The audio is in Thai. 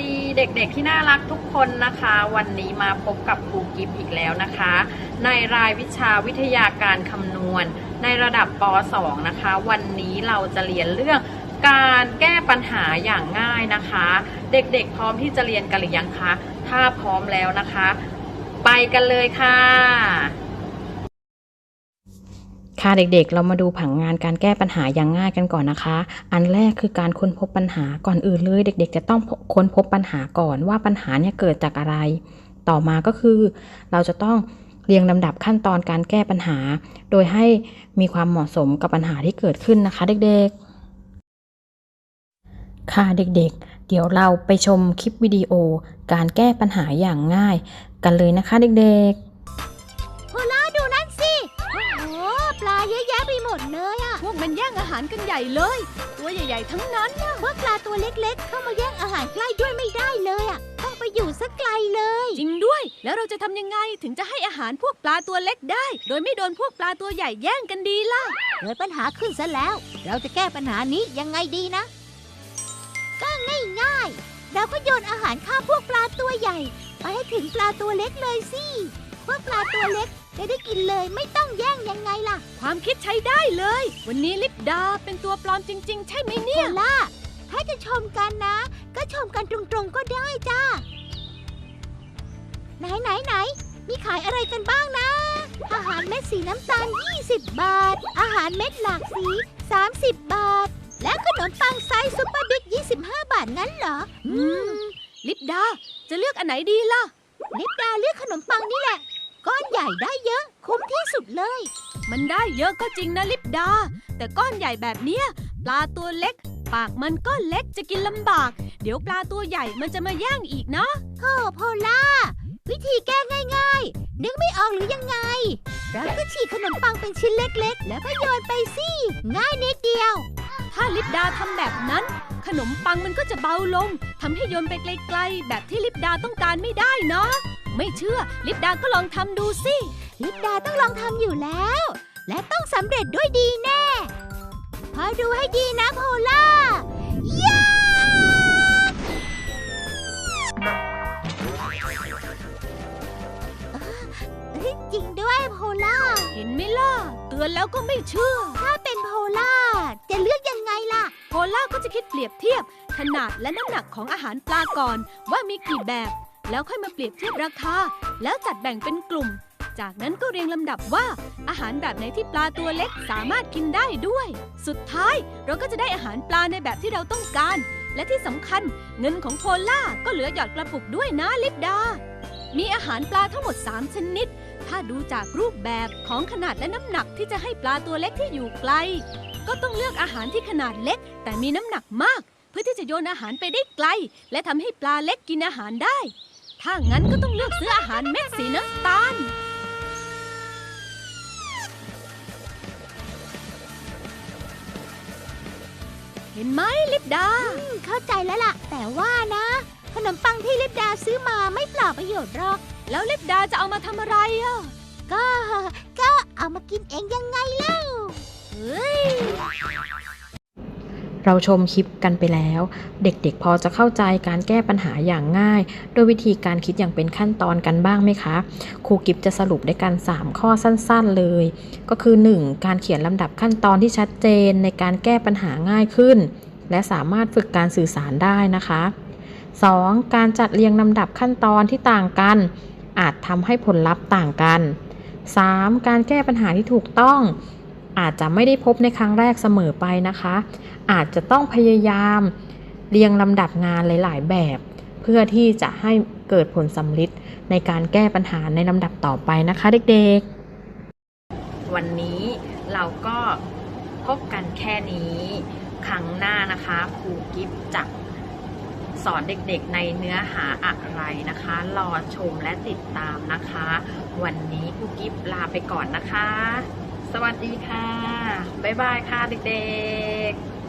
ดีเด็กๆที่น่ารักทุกคนนะคะ วันนี้มาพบกับครูกิฟต์อีกแล้วนะคะ ในรายวิชาวิทยาการคำนวณ ในระดับป .2 นะคะ วันนี้เราจะเรียนเรื่องการแก้ปัญหาอย่างง่ายนะคะ เด็กๆพร้อมที่จะเรียนกันหรือยังคะถ้าพร้อมแล้วนะคะ ไปกันเลยค่ะ ค่ะเด็กๆ เรามาดูผังงานการแก้ปัญหาอย่างง่ายกันก่อนนะคะ อันแรกคือการค้นพบปัญหาก่อนอื่นเลยเด็ก ๆ จะต้องค้นพบปัญหาก่อนว่าปัญหาเนี่ยเกิดจากอะไร ต่อมาก็คือ เราจะต้องเรียงลำดับขั้นตอนการแก้ปัญหา โดยให้มีความเหมาะสมกับปัญหาที่เกิดขึ้นนะคะเด็กๆ ค่ะเด็กๆ เดี๋ยวเราไปชมคลิปวิดีโอ การแก้ปัญหาอย่างง่าย กันเลยนะคะเด็กๆ แย่งอาหารกันใหญ่เลย ตัวใหญ่ๆทั้งนั้นพวกปลาตัวเล็กๆ เข้ามาแย่งอาหารใกล้ด้วยไม่ได้เลยอะต้องไปอยู่สักไกลเลย จริงด้วย แล้วเราจะทำยังไงถึงจะให้อาหารพวกปลาตัวเล็กได้ โดยไม่โดนพวกปลาตัวใหญ่แย่งกันดีล่ะเกิดปัญหาขึ้นซะแล้ว เราจะแก้ปัญหานี้ยังไงดีนะ ก็ง่ายๆ เราก็โยนอาหารข้ามพวกปลาตัวใหญ่ ไปให้ถึงปลาตัวเล็กเลยสิพ วกปลาตัวเล็กจะได้กินเลยไม่ต้องแย่งยังไงล่ะ ความคิดใช้ได้เลย วันนี้ลิปดาเป็นตัวปลอมจริง ๆ ใช่ไหมโพเนี่ยล่าถ้าจะชมกันนะ ก็ชมกันตรงๆก็ได้จ้า ไหนไหนไหนมีขายอะไรกันบ้างนะ อาหารเม็ดสีน้ำตาล 20 บาท อาหารเม็ดหลากสี 30 บาท และขนมปังไซส์ซุปเปอร์บิ๊ก25 บาทงั้นเหรอ อืม ลิปดา จะเลือกอันไหนดีล่ะ ลิปดา ญ่ได้เยอะ คุ้มที่สุดเลย มันได้เยอะก็จริงนะลิปดา แต่ก้อนใหญ่แบบเนี้ยปลาตัวเล็ก ปากมันก็เล็กจะกินลำบาก เดี๋ยวปลาตัวใหญ่มันจะมาแย่งอีกนะโอ้โพล่า วิธีแก้ง่ายๆ นึกไม่ออกหรือยังไง เราก็ฉีกขนมปังเป็นชิ้นเล็กๆ แล้วก็โยนไปสิ ง่ายนิดเดียว ถ้าลิปดาทำแบบนั้น ขนมปังมันก็จะเบาลงทำให้โยนไปไกลๆ แบบที่ลิปดาต้องการไม่ได้นะ ไม่เชื่อ ลิปดาก็ลองทำดูสิ ลิปดาต้องลองทำอยู่แล้ว และต้องสำเร็จด้วยดีแน่พอดูให้ดีนะโพล่าย้าเอ้ยจริงด้วยโพล่า เห็นไหมล่ะ เตือนแล้วก็ไม่เชื่อ ถ้าเป็นโพล่า จะเลือกยังไงล่ะ โพล่าก็จะคิดเปรียบเทียบ ขนาดและน้ำหนักของอาหารปลาก่อน ว่ามีกี่แบบ แล้วค่อยมาเปรียบเทียบราคา แล้วจัดแบ่งเป็นกลุ่ม จากนั้นก็เรียงลำดับว่า อาหารแบบไหนที่ปลาตัวเล็กสามารถกินได้ด้วย สุดท้ายเราก็จะได้อาหารปลาในแบบที่เราต้องการ และที่สำคัญเงินของโพล่าก็เหลือหยอดกระปุกด้วยนะลิปดา มีอาหารปลาทั้งหมด 3 ชนิด ถ้าดูจากรูปแบบของขนาดและน้ำหนักที่จะให้ปลาตัวเล็กที่อยู่ไกล ก็ต้องเลือกอาหารที่ขนาดเล็ก แต่มีน้ำหนักมาก เพื่อที่จะโยนอาหารไปได้ไกล และทำให้ปลาเล็กกินอาหารได้ ถ้างั้นก็ต้องเลือกซื้ออาหารเม็ดสีน้ำตาล เห็นไหมลิปดา อืมเข้าใจแล้วล่ะ แต่ว่านะ ขนมปังที่ลิปดาซื้อมาไม่เปล่าประโยชน์หรอก แล้วลิปดาจะเอามาทำอะไรอะ ก็ ก็เอามากินเองยังไงเล่า เฮ้ย เราชมคลิปกันไปแล้ว เด็กๆ พอจะเข้าใจการแก้ปัญหาอย่างง่าย โดยวิธีการคิดอย่างเป็นขั้นตอนกันบ้างไหมคะ ครูกิฟจะสรุปได้กัน 3 ข้อสั้นๆเลย ก็คือ 1. การเขียนลำดับขั้นตอนที่ชัดเจนในการแก้ปัญหาง่ายขึ้น และสามารถฝึกการสื่อสารได้นะคะ 2. การจัดเรียงลำดับขั้นตอนที่ต่างกัน อาจทำให้ผลลัพธ์ต่างกัน 3. การแก้ปัญหาที่ถูกต้อง อาจจะไม่ได้พบในครั้งแรกเสมอไปนะคะ อาจจะต้องพยายามเรียงลำดับงานหลาย ๆ แบบ เพื่อที่จะให้เกิดผลสำลิดในการแก้ปัญหาในลำดับต่อไปนะคะเด็กๆ วันนี้เราก็พบกันแค่นี้ครั้งหน้านะคะครูกิฟจะสอนเด็กๆในเนื้อหาอะไรนะคะ รอชมและติดตามนะคะ วันนี้ครูกิฟลาไปก่อนนะคะ สวัสดีค่ะ บ๊ายบายค่ะเด็กๆ